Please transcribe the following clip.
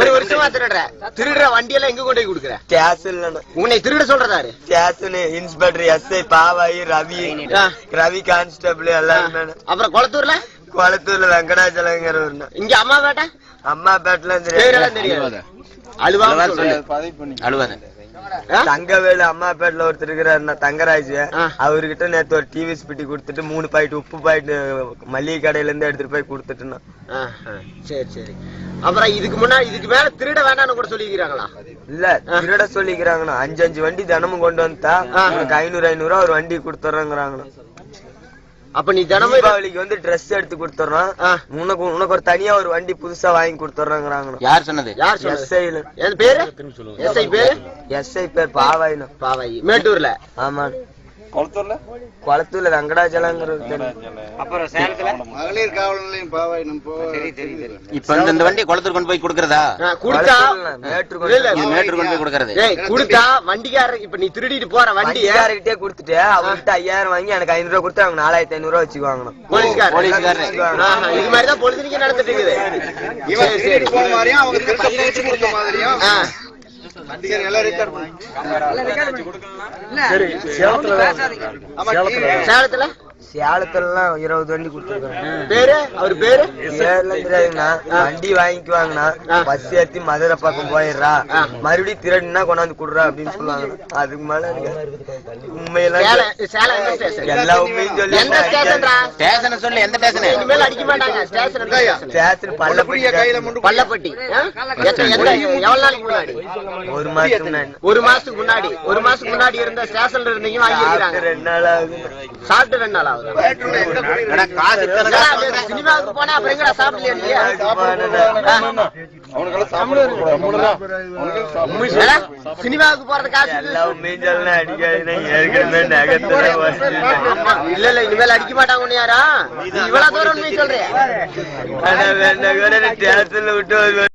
ஒரு வருஷமா திருடுற திருடுற வண்டியெல்லாம் எங்க கொண்டு போய் கொடுக்குற? ஸ்டேஷன்ல உன்னை திருட சொல்றதாரு station inspector SI Pavayi Ravi. Ravi constable எல்லாருமே. அப்புறம் குளத்தூர்ல? குளத்தூர்ல வெங்கடாச்சலங்கிற இங்க அம்மா பேட்டை? அம்மா பேட்ல பேரெல்லாம் தெரியாது. அழுவா அழுவாத. தங்கவேலு அம்மா பேட்ல ஒருத்தர் இருக்கிறாரு தங்கராஜ். அவர்கிட்ட நேத்து ஒரு டிவி ஸ்பிட்டி கொடுத்துட்டு மூணு பாக்கெட் உப்பு பாக்கெட் மளிகை கடையில இருந்து எடுத்துட்டு போய் கொடுத்துட்டுனா சரி சரி. அப்புறம் இதுக்கு முன்னாடி இதுக்கு மேல திருட வேண்டாம்னு கூட சொல்லிக்கிறாங்களா இல்ல திருட சொல்லிக்கிறாங்கண்ணா. அஞ்சு அஞ்சு வண்டி தினமும் கொண்டு வந்தா ஆ. உனக்கு ஐநூறு ஐநூறு ரூபா ஒரு வண்டி கொடுத்துறாங்கண்ணா அப்ப நீ தினமும் தீபாவளிக்கு வந்து ட்ரெஸ் எடுத்து கொடுத்துறோம். உனக்கு உனக்கு ஒரு தனியா ஒரு வண்டி புதுசா வாங்கி கொடுத்துறாங்கண்ணா யார் சொன்னது? யார் சொன்னது? எஸ்ஐல என் பேரு? எஸ்ஐ பேரு? எஸ்ஐ பேர் பாவாயினா பாவாயி மேட்டூர்ல. ஆமா குளத்தூர்ல? வெங்கடாச்சலங்கிற ஒருத்தர். மகளிர் காவல் நிலையம் பாவாய் நம்ம போ இப்ப இந்த- இந்த வண்டி குளத்தூர் கொண்டு போய் கொடுக்கறதா? கொடுத்தா குளத்தூர்ல மேட்டூர் கொண்டு இல்ல, இது மேட்டூர் கொண்டு போய் கொடுக்கறது. கொடுத்தா வண்டிக்காரர் இப்ப நீ திருடிட்டு போற வண்டிய வண்டிக்காரர்கிட்டயே கொடுத்துட்டு அவர்கிட்ட ஐயாயிரம் வாங்கி எனக்கு ஐநூறு ரூபா கொடுத்து அவங்க நாலாயிரத்தி ஐநூறு ரூபா போலீஸ்காரர். ஆஹா, இது மாதிரிதான் பொழுதுனிக்கு நடந்துட்டு இருக்குது. இவன் திருடி. போன மாதிரியும் அவங்க கொடுத்த மாதிரியும் சேலத்துல சேலத்துல? எல்லாம் இருபது வண்டி கொடுத்துருக்காங்க. பேரு? அவர் பேரு? பேர்லாம் தெரியாதுங்கண்ணா வண்டி வாங்கிக்குவாங்கண்ணா. பஸ் ஏத்தி மதுரை பக்கம் போயிடுறா. மறுபடியும் திருடுனா கொண்டாந்து குடுறா அப்படின்னு சொல்லுவாங்க. அதுக்கு மேல உண்மையெல்லாம் எல்லா உண்மையும் சொல்லி எந்த ஸ்டேஷன்டா ஸ்டேஷனை சொல்லு எந்த ஸ்டேஷனு? இனிமேல் அடிக்க மாட்டாங்க. ஸ்டேஷன் ஸ்டேஷன் பள்ளப்படியா கையில பள்ளப்பட்டி. எவ்வளவு நாளைக்கு முன்னாடி? ஒரு மாசத்துக்கு முன்னாடி. ஒரு மாசத்துக்கு முன்னாடி. ஒரு மாசத்துக்கு முன்னாடி. இருந்த ஸ்டேஷன்ல இருந்தீங்க ரெண்டு நாள் ஆகுது. சாப்பிட்டு ரெண்டு நாள்? சினிமாவுக்கு போனா அப்புறம் எங்கடா சாப்பிடலையா நீ என்னடா, சினிமாவுக்கு போறது காசு இல்ல இல்ல இனிமேல் அடிக்க மாட்டாங்க யாரா? இவ்வளவு தூரம் விட்டு